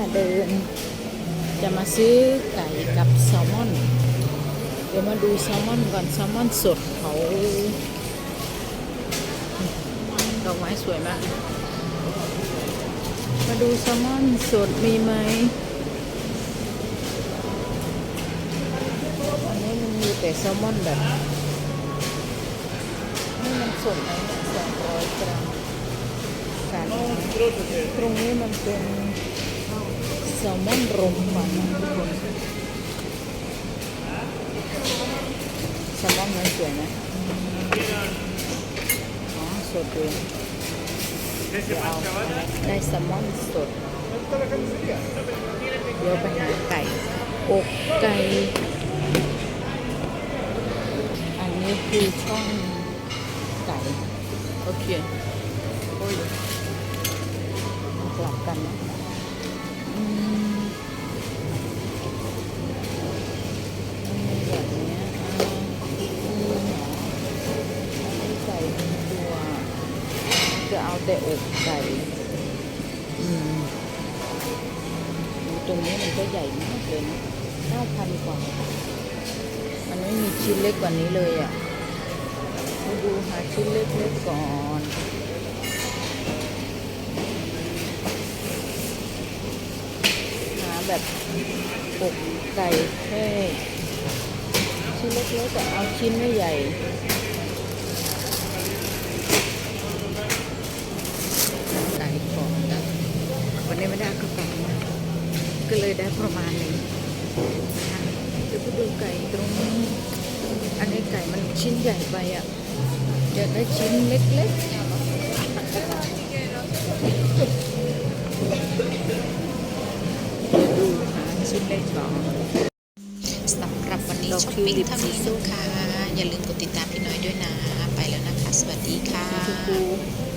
มาเดิน จะมาซื้อไก่กับแซลมอน เดี๋ยวมาดูแซลมอนก่อนแซลมอนสดเขาดอกไม้สวยมาก มาดูแซลมอนสดมีไหมอันนี้มันมีแต่แซลมอนแบบนี่มันสดไหมสองร้อยกรัมตรงนี้มันเป็น แซลมอนรมควันทุกคนแซลมอนมันสวยไหมอ๋อสดเลยเดี๋ยวเอาได้แซลมอนสดเดี๋ยวไปหาไก่อกไก่อันนี้คือช่องไก่โอเคโอ้ย จะเอาแต่อกไก่อืมตรงนี้มันก็ใหญ่มากเลยนะเก้าพันกว่า มันไม่มีชิ้นเล็กกว่านี้เลยอะมาดูหาชิ้นเล็กๆก่อนหาแบบอกไก่แค่ชิ้นเล็กๆแต่เอาชิ้นไม่ใหญ่ ไก่ก่อนนะ ได้กระเป๋านะก็เลยได้ประมาณนี้นะคะเดี๋ยวไปดูไก่ตรงนี้ อันนี้ไก่มันชิ้นใหญ่ไปอะอยากได้ชิ้นเล็กๆดูหาชิ้นเล็กก่อนสำหรับวันนี้ช้อปปิ้งเท่านี้ส้มนะคะอย่าลืมกดติดตามพี่น้อยด้วยนะ ไปแล้วนะคะ สวัสดีค่ะ